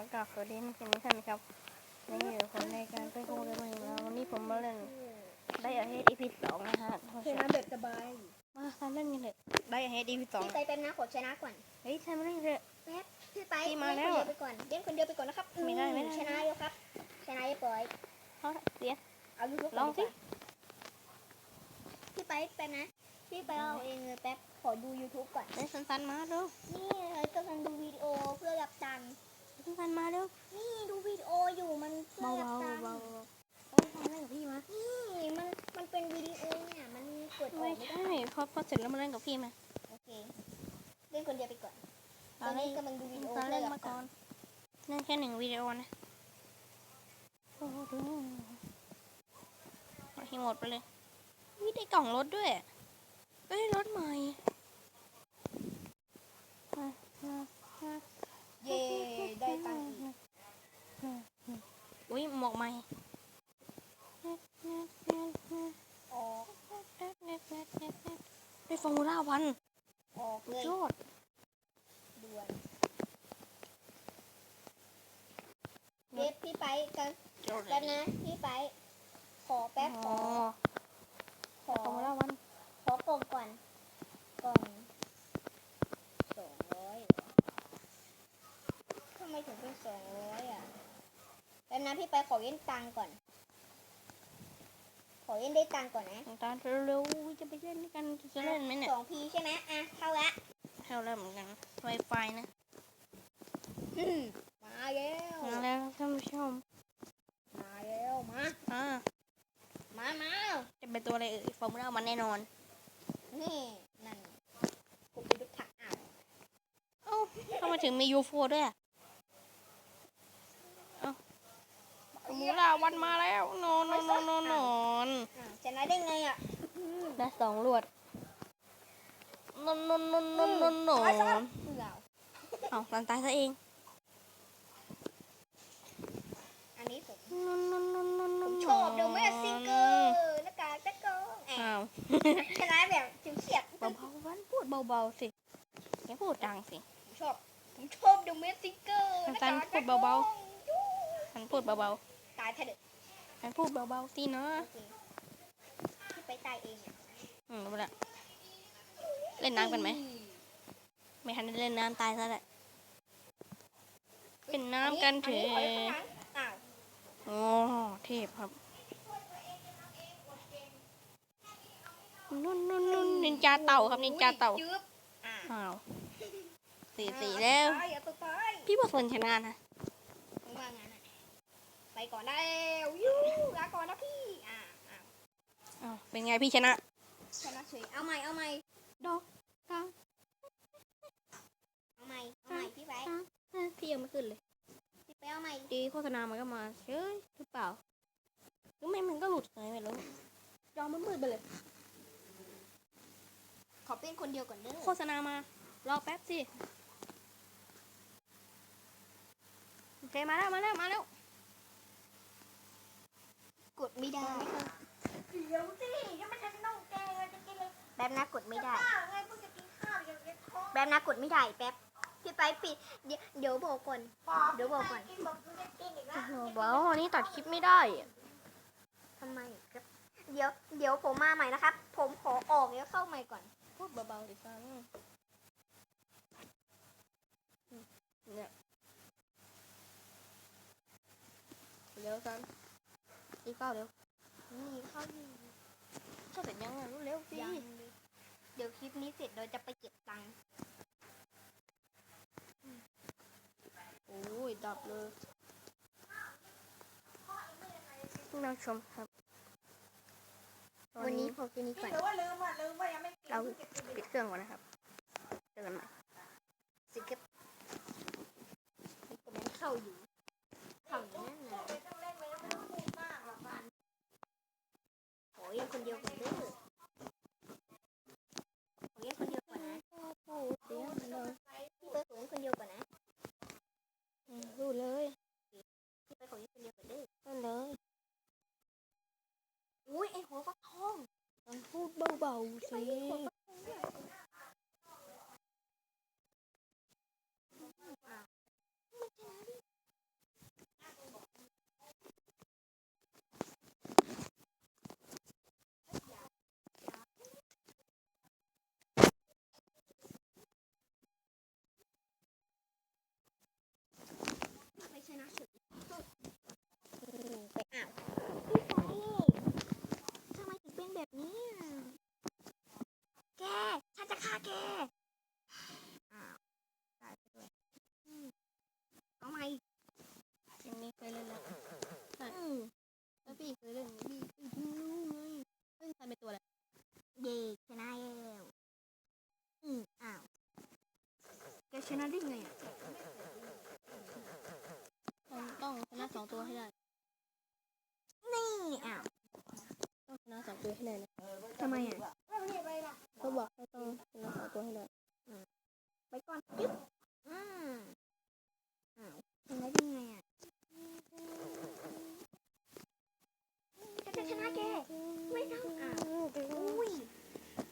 อกราบสวัสดีนักเรียนทุกท่านครับนี่อยู่ผมในการไปโคเรียนมาอีกแล้ววันนี้ผมมาเล่นได้อาเฮดอีพีสองนะฮะท่านเทผู้ชมน้ำเบ็ดสบายมาทำเล่นกันเลยได้อาเฮดอีพีสองพี่ไปเป็นนะขอชนะก่อนเฮ้ยทำเล่นเลยแป๊บพี่ไปพี่มาเล่นแล้วคนเดียวไปก่อนเล่นคนเดียวไปก่อนนะครับไม่ได้ไม่ได้อืชนะเดียวครับชนะเรียบร้อยเขาเสียเอาลูกๆลองสิก่นดีกว่าพี่ไปแป๊บนะพี่ไปเอาเองเลยแป๊บขอดู YouTube ก่อนเล่นสั้นๆมาเร็วนี่เลยกำลังดูวิดีโอเพื่อรับตังค์ สั้นๆมาเร็วนี่ดูวิดีโออยู่มันเพื่อเบารับๆตังค์เบาๆต้องทำเล่นกับพี่มานี่มันมันเป็นวิดีโอเนี่ยมันกดออไม่กไม่ได้ใช่พอพอเสร็จแล้วมาเล่นกับพี่ไหมโอเคเล่นคนเดียวไปก่อนตตออนนนี้นี้กำลังดูวิดีโอตอนเพื่เล่อนรับมาตัก่องนค์เล่นแค่หนึ่งวิดีโอนะโอ้โหเอาให้หมดไปเลยวิได้กล่องรถด้วยเอ้ยรถใหม่อะอะอะ เย่ได้ตังค์อีก อุ้ยหมวกใหม่ ออก ได้ฟ อร์มูล่าวันออกเลยยอดด่วนเว็บพี่ไปกันยอดแป๊บนะพี่ไป ขอแป๊บขอ๋ออขอฟอร์มูล่าวันขอกล่องก่อนกล่องสองร้อยทำไมถึงเป็นสองร้อยอะแป๊บนะพี่ไปขอเย็นตังค์ก่อนข อเย็นได้ตังค์ก่อนนะตอนเร็วๆจะไปเล่นด้วยกันจะเล่นไหมเนี่ยสองพีใช่ไหมอะเข้าละเข้าแล้วเหมือนกันไวไฟนะอืมมาแล้วมาแล้วท่านผู้ชมมาแล้วมาอ่ามามาจะเป็นตัวอะไรเอ่ยฟอร์มูล่าวันแน่นอนนี่นั่นผมไปดูถักอ่าวเอ้าทำไมถึงมียูโฟด้วยอะเอ้าฟอร์ มูล่าวันมาแล้วนอนนอนนอนนอนนอนอ่าวชนะได้ไงอะได้สองลวดนอนนอนนอนนอนนอนนอไอ้สันตว์เหล่าเอ้าตันตายซะเอง อันนี้ผมนอนนอนนอนนอนนผอนมชอบเดอะแมสซิงเกอร์หน้ากากตะโกงแออ้าวบชนะแบบจิ๋วเฉียบเบาๆวันพูดเบาๆสิอย่าพูดดังสิผมชอบผมชอบเดอะแมสซิงเกอร์หน้าสั้กานกๆพูตะดโกเบางฉันพูดเบา ตายเถอะเด็กๆฉันพูดเบาๆสิเนาะโอเคที่ไปตายเองอะอืมรู้ละเล่นน้ำกันไหมไม่ทันได้เล่นน้ำตายซะแหละเป็นน้ำกันเถอัอะขอข้างหลังอ้าวโอ้เทพครับนุ่นนุ่นนุ่นนินจาเต่าครับนินจาเต่าจึ๊บอ่าอ้าวสี่สี่แล้วตายอะตัวตายพี่บอกคนชนะนะ ผมว่างั้นอะไป ก่อนได้แล้วยูลาก่อนนะพี่อ่าอ้าวอ้าวเป็นไงพี่ชนะชนะเฉยเอาใหม่เอาใหม่ดอกกาเอาใหม่เอาใหม่พี่ไปพี่ยังไม่ขึ้นเลยพี่ไปเอาใหม่ดีโฆษณามันก็มาเฉยหรือเปล่าหรือไม่มันก็หลุดเลยไม่รู้จอมันมืดไปเลย ขอเป็นคนเดียวก่อนเด้อโฆษณามารอแป๊บสิโอเคมาแล้วมาแล้วมาแล้วกด ไม่ได้ เดี๋ยวสิยังไม่ทันน้องแกเลยจะกินเลยแป๊บนะกดไม่ได้ ข้าวไงเพิ่งจะกินข้าวอย่างเงี้ยท้องแป๊บนะกดไม่ได้แป๊บพี่ไปปิดเดี๋ยวเดี๋ยวบอกก่อนปอบเดี๋ยวบอกก่อนกินบอกกูจะกินอีกแล้วโอ้โหบอกว่าวันนี้ตัดคลิปไม่ได้อะทำไมครับ เดี๋ยวเดี๋ยวผมมาใหม่นะครับ ผมขอออกแล้วเข้าใหม่ก่อน พูดเบาๆดิซันเนี่ยเร็วซัน รีบเข้าเร็วนี่เข้าอยู่เข้าเสร็จยังอะเร็วๆสิยังเลยเดี๋ยวคลิปนี้เสร็จเราจะไปเก็บตังค์โอ้ยดับเลยท่านผู้ชมครับตอวันนนี้นี้พอแค่นี้ก่อนหรือว่าลืมอะลืมว่ายังไม่กินเราพิ่งจะกินปิดเครื่องก่อนนะครับเจอกันใหม่สิเก็บมันเข้าอยู่เข้าอยู่นั่นน่ะ ไม่ต้องเล่นเลยไม่ต้องพูดมากหรอกบ้าน ขอเองคนเดียวก่อนเด้อขอเองคนเดียวก่อนนะ โอ้เสียงเลย พี่ไปขอเองคนเดียวก่อนนะ อืมรู้เลย พี่ไปขอเองคนเดียวก่อนเด้อ รู้เลย อุ้ยไอหัวฟักทอง ต้องพูดเบาๆสิ หัวฟักทองเนี่ย แกอ้าวตายไปด้วยอืมเอาใหม่เกมนี้เคยเล่นแล้วอืมแล้วพี่เคยเล่นพี่พี่เพิ่งรู้ไงเล่นใครเป็นตัวอะไรเด็กชนะแล้วอืมอ้าวแกชนะได้ไงอะต้องต้องชนะสองตัวให้ได้ นี่อ้าวต้องชนะสองตัวให้ได้นะทำไมอะ เขาบอกให้ต้องชนะสองตัวให้ได้ไปก่อนจึ๊บอืมอ้าวชนะได้ไงอะจะจะชนะแก ไม่ต้องอ้าวอุ้ย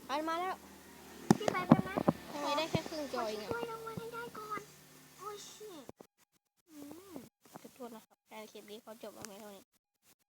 อันมาแล้ว พี่ไปไปไหมทำไมได้แค่ครึ่งจอเองอะช่วยรางวัลให้ได้ก่อน โอ้ยชิอืมขอโทษนะครับการคลิปนี้เขาจบลงเพียงเท่านี้